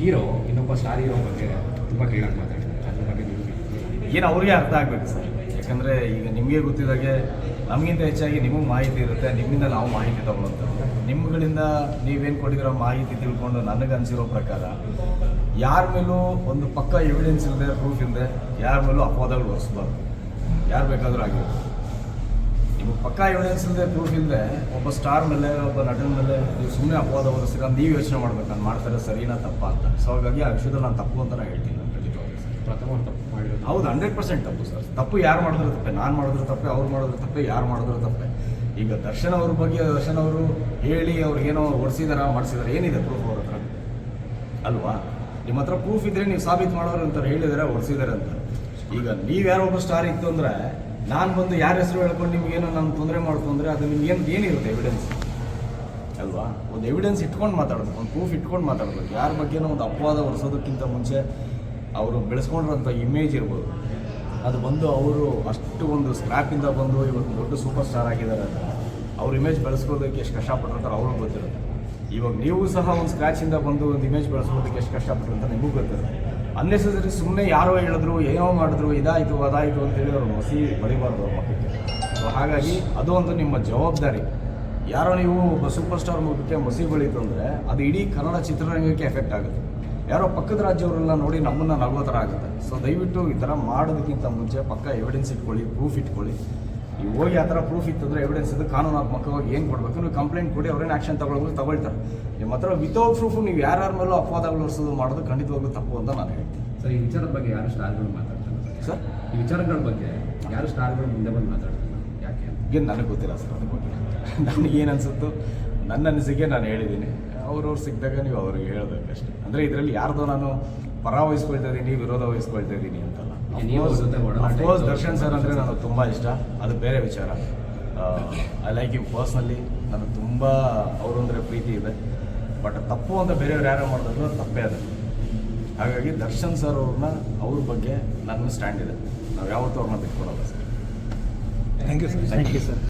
Hero, ಇನ್ನೊಬ್ಬ star hero ಬಗ್ಗೆ ತುಂಬ ಕ್ಲೀನಾಗಿ ಮಾತಾಡ್ತಾರೆ. ಅದ್ರ ಬಗ್ಗೆ ಏನು ಅವ್ರಿಗೆ ಅರ್ಥ ಆಗಬೇಕು ಸರ್. ಯಾಕಂದರೆ ಈಗ ನಿಮಗೆ ಗೊತ್ತಿದ್ದಾಗೆ ನಮಗಿಂತ ಹೆಚ್ಚಾಗಿ ನಿಮಗೆ ಮಾಹಿತಿ ಇರುತ್ತೆ, ನಿಮ್ಮಿಂದ ನಾವು ಮಾಹಿತಿ ತಗೊಳ್ಳೋದು ನಿಮ್ಗಳಿಂದ ನೀವೇನು ಕೊಟ್ಟಿರೋ ಮಾಹಿತಿ ತಿಳ್ಕೊಂಡು ನನಗೆ ಅನಿಸಿರೋ ಪ್ರಕಾರ ಯಾರ ಮೇಲೂ ಒಂದು ಪಕ್ಕ ಎವಿಡೆನ್ಸ್ ಇಲ್ಲದೆ ಪ್ರೂಫ್ ಇಲ್ಲದೆ ಯಾರ ಮೇಲೂ ಅಪವಾದಗಳು ಹೊರಿಸ್ಬಾರ್ದು ಯಾರು ಬೇಕಾದರೂ ಆಗಿರುತ್ತೆ ಪಕ್ಕ ಎವಿಡೆನ್ಸ್ ಇಲ್ಲದೆ ಪ್ರೂಫ್ ಇಲ್ಲದೆ ಒಬ್ಬ ಸ್ಟಾರ್ ಮೇಲೆ ಒಬ್ಬ ನಟನ ಮೇಲೆ ನೀವು ಸುಮ್ಮನೆ ಅಪವಾದ ಹೊರಿಸಿದ್ರೆ ನೀವು ಯೋಚನೆ ಮಾಡ್ಬೇಕು ನಾನು ಮಾಡ್ತಾರೆ ಸರಿನಾ ತಪ್ಪ ಅಂತ. ಸೊ ಹಾಗಾಗಿ ಆ ವಿಷಯದಲ್ಲಿ ನಾನು ತಪ್ಪು ಅಂತ ನಾನು ಹೇಳ್ತೀನಿ ನಾನು ಖಂಡಿತವಾಗಿ ಸರ್. ಪ್ರಥಮ ತಪ್ಪು ಮಾಡಿರೋದು. ಹೌದು ಹಂಡ್ರೆಡ್ ಪರ್ಸೆಂಟ್ ತಪ್ಪು ಸರ್. ತಪ್ಪು ಯಾರು ಮಾಡಿದ್ರು ತಪ್ಪೆ ನಾನು ಮಾಡಿದ್ರು ತಪ್ಪೆ ಅವ್ರು ಮಾಡಿದ್ರು ತಪ್ಪೆ ಯಾರು ಮಾಡಿದ್ರು ತಪ್ಪೆ. ಈಗ ದರ್ಶನ್ ಅವ್ರ ಬಗ್ಗೆ ದರ್ಶನ್ ಅವರು ಹೇಳಿ ಅವ್ರಿಗೇನೋ ಹೊಡೆಸಿದಾರ ಮಾಡಿಸಿದಾರೆ ಏನಿದೆ ಪ್ರೂಫ್ ಅವ್ರ ಹತ್ರ? ಅಲ್ವಾ? ನಿಮ್ಮ ಹತ್ರ ಪ್ರೂಫ್ ಇದ್ರೆ ನೀವು ಸಾಬೀತು ಮಾಡೋರು ಅಂತಾರೆ ಹೇಳಿದಾರೆ ಹೊಡೆಸಿದಾರೆ ಅಂತ ಈಗ ನೀವು ಯಾರೋ ಒಬ್ಬ ಸ್ಟಾರ್ ಇತ್ತು ಅಂದರೆ ನಾನು ಬಂದು ಯಾರ ಹೆಸರು ಹೇಳ್ಕೊಂಡು ನಿಮ್ಗೇನೋ ನಾನು ತೊಂದರೆ ಮಾಡ್ತು ಅದು ನಿಮ್ಗೆ ಏನು ಏನಿರುತ್ತೆ ಎವಿಡೆನ್ಸ್ ಅಲ್ವಾ? ಒಂದು ಎವಿಡೆನ್ಸ್ ಇಟ್ಕೊಂಡು ಮಾತಾಡಬೇಕು, ಒಂದು ಪ್ರೂಫ್ ಇಟ್ಕೊಂಡು ಮಾತಾಡಬೇಕು. ಯಾರ ಬಗ್ಗೆನೋ ಒಂದು ಅಪವಾದ ಹೊರಿಸೋದಕ್ಕಿಂತ ಮುಂಚೆ ಅವರು ಬೆಳೆಸ್ಕೊಂಡಿರೋಂಥ ಇಮೇಜ್ ಇರ್ಬೋದು. ಅದು ಬಂದು ಅವರು ಅಷ್ಟು ಒಂದು ಸ್ಕ್ರ್ಯಾಪಿಂದ ಬಂದು ಇವತ್ತು ದೊಡ್ಡ ಸೂಪರ್ ಸ್ಟಾರ್ ಆಗಿದ್ದಾರೆ ಅಂತ. ಅವ್ರ ಇಮೇಜ್ ಬೆಳೆಸ್ಕೋದಕ್ಕೆ ಎಷ್ಟು ಕಷ್ಟಪಟ್ಟಿರ್ತಾರೆ ಅವ್ರಿಗೆ ಗೊತ್ತಿರುತ್ತೆ. ಇವಾಗ ನೀವು ಸಹ ಒಂದು ಸ್ಕ್ರ್ಯಾಚಿಂದ ಬಂದು ಒಂದು ಇಮೇಜ್ ಬೆಳೆಸ್ಕೋದಕ್ಕೆ ಎಷ್ಟು ಕಷ್ಟಪಟ್ಟಿರಂತ ನಿಮಗೂ ಗೊತ್ತಿರುತ್ತೆ. ಅನ್ನೆಸರಿ ಸುಮ್ಮನೆ ಯಾರೋ ಹೇಳಿದ್ರು, ಏನೋ ಮಾಡಿದ್ರು ಇದಾಯಿತು ಅದಾಯಿತು ಅಂತೇಳಿ ಅವರು ಮಸಿ ಬರಿಬಾರ್ದು ಅವ್ರ ಮಕ್ಕಳಿಗೆ ಸೊ ಹಾಗಾಗಿ ಅದು ಒಂದು ನಿಮ್ಮ ಜವಾಬ್ದಾರಿ. ಯಾರೋ ನೀವು ಒಬ್ಬ ಸೂಪರ್ ಸ್ಟಾರ್ ಮುಖಕ್ಕೆ ಮಸಿ ಬೆಳೀತು ಅಂದರೆ ಅದು ಇಡೀ ಕನ್ನಡ ಚಿತ್ರರಂಗಕ್ಕೆ ಎಫೆಕ್ಟ್ ಆಗುತ್ತೆ. ಯಾರೋ ಪಕ್ಕದ ರಾಜ್ಯವರೆಲ್ಲ ನೋಡಿ ನಮ್ಮನ್ನು ನಗೋ ಥರ ಆಗುತ್ತೆ. ಸೊ ದಯವಿಟ್ಟು ಈ ಥರ ಮಾಡೋದಕ್ಕಿಂತ ಮುಂಚೆ ಪಕ್ಕ ಎವಿಡೆನ್ಸ್ ಇಟ್ಕೊಳ್ಳಿ ಪ್ರೂಫ್ ಇಟ್ಕೊಳ್ಳಿ. ನೀವು ಹೋಗಿ ಆ ಥರ ಪ್ರೂಫ್ ಇತ್ತಂದರೆ ಎವಿಡೆನ್ಸ್ ಇದ್ದು ಕಾನೂನಾತ್ಮಕವಾಗಿ ಏನು ಕೊಡಬೇಕು? ನೀವು ಕಂಪ್ಲೇಂಟ್ ಕೊಡಿ ಅವ್ರೇನು ಆ್ಯಕ್ಷನ್ ತಗೊಳ್ಬೋದು ತಗೊಳ್ತಾರೆ. ನಿಮ್ಮ ಹತ್ರ ವಿತೌಟ್ ಪ್ರೂಫ್ ನೀವು ಯಾರ್ಯಾರ ಮೇಲೂ ಅಪವಾದಗಳು ಹೊರಿಸೋದು ಮಾಡೋದು ಖಂಡಿತವಾಗ್ಲೂ ತಪ್ಪು ಅಂತ ನಾನು ಹೇಳ್ತೀನಿ. ಸರ್ ಈ ವಿಚಾರದ ಬಗ್ಗೆ ಯಾರು ಸ್ಟಾರ್ಗಳು ಮಾತಾಡ್ತಾರೆ? ಸರ್? ಈ ವಿಚಾರಗಳ ಬಗ್ಗೆ ಯಾರು ಸ್ಟಾರ್ಗಳು ಮುಂದೆ ಬಂದು ಮಾತಾಡ್ತಾರೆ? ಯಾಕೆ? ಏನು ನನಗೆ ಗೊತ್ತಿಲ್ಲ ಸರ್ ಅದ್ರ ಬಗ್ಗೆ ಏನು ಅನಿಸುತ್ತೋ ನನ್ನ ಅನಿಸಿಕೆ ನಾನು ಹೇಳಿದ್ದೀನಿ. ಅವ್ರವ್ರು ಸಿಕ್ಕಿದಾಗ ನೀವು ಅವ್ರಿಗೆ ಹೇಳಬೇಕಷ್ಟೇ. ಅಂದರೆ ಇದರಲ್ಲಿ ಯಾರ್ದೋ ನಾನು ಪರ ವಹಿಸ್ಕೊಳ್ತಾ ಇದ್ದೀನಿ ವಿರೋಧ ವಹಿಸ್ಕೊಳ್ತಾ ಇದ್ದೀನಿ ಅಂತಲ್ಲ ಅಫ್ಕೋರ್ಸ್ ದರ್ಶನ್ ಸರ್ ಅಂದರೆ ನನಗೆ ತುಂಬ ಇಷ್ಟ. ಅದು ಬೇರೆ ವಿಚಾರ. ಐ ಲೈಕ್ ಯು ಪರ್ಸ್ನಲಿ ನನಗೆ ತುಂಬ ಅವರು ಅಂದರೆ ಪ್ರೀತಿ ಇದೆ. ಬಟ್ ತಪ್ಪು ಅಂತ ಬೇರೆಯವ್ರು ಯಾರು ಮಾಡಿದ್ರು ಅದು ತಪ್ಪೇ ಅದು. ಹಾಗಾಗಿ ದರ್ಶನ್ ಸರ್ ಅವ್ರನ್ನ ಅವ್ರ ಬಗ್ಗೆ ನನ್ನ ಸ್ಟ್ಯಾಂಡ್ ಇದೆ. ನಾವು ಯಾವತ್ತೂ ಅವ್ರನ್ನ ಬಿಟ್ಕೊಡಲ್ಲ sir. Thank you sir thank you sir